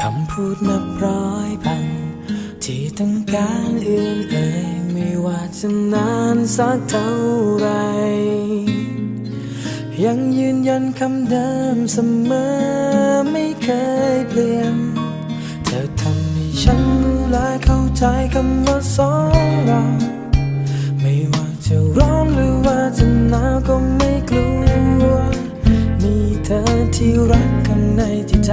คำพูดนับร้อยพัน ที่ต้องการเอื่นเอ่ยไม่ว่าจะนานสักเท่าไร ยังยืนยันคำเดิมเสมอไม่เคยเปลี่ยน เธอทำให้ฉันรู้แลยเข้าใจคำว่าสองเราไม่ว่าจะร้อนหรือว่าจะหนาวก็ไม่กลัวมีเธอที่รักข้างในจิตใจ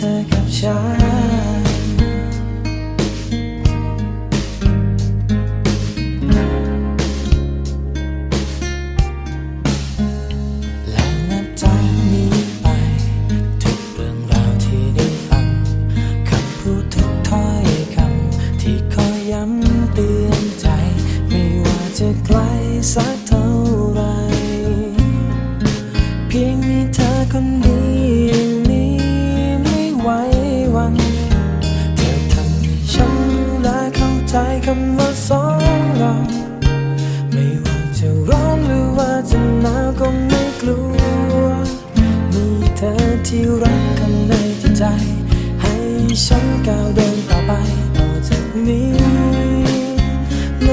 เธอกับฉัน แล้วนับจากนี้ไป ทุกเรื่องราวที่ได้ฟัง คำพูดทุกถ้อยคำ ที่คอยย้ำเตือนใจ ไม่ว่าจะไกลสัก คำว่าสองเราไม่ว่าจะร้อนหรือว่าจะหนาวก็ไม่กลัว มีเธอที่รักกันในจิตใจ ให้ฉันก้าวเดินต่อไปต่อจากนี้เ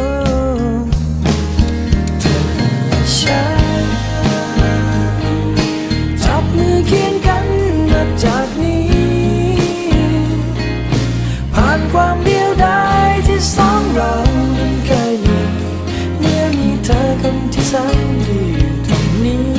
ธอและฉันจับมือเคียงกันนับจากนี้ ผ่านความเดียว่สองเรานั้นเคยมีเมื่อมีเธอคนที่สามที่อยู่ตรงนี้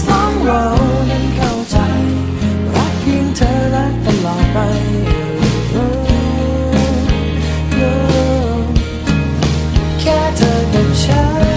สองเรานั้นเข้าใจ รักเพียงเธอและตลอดไป แค่เธอกับฉัน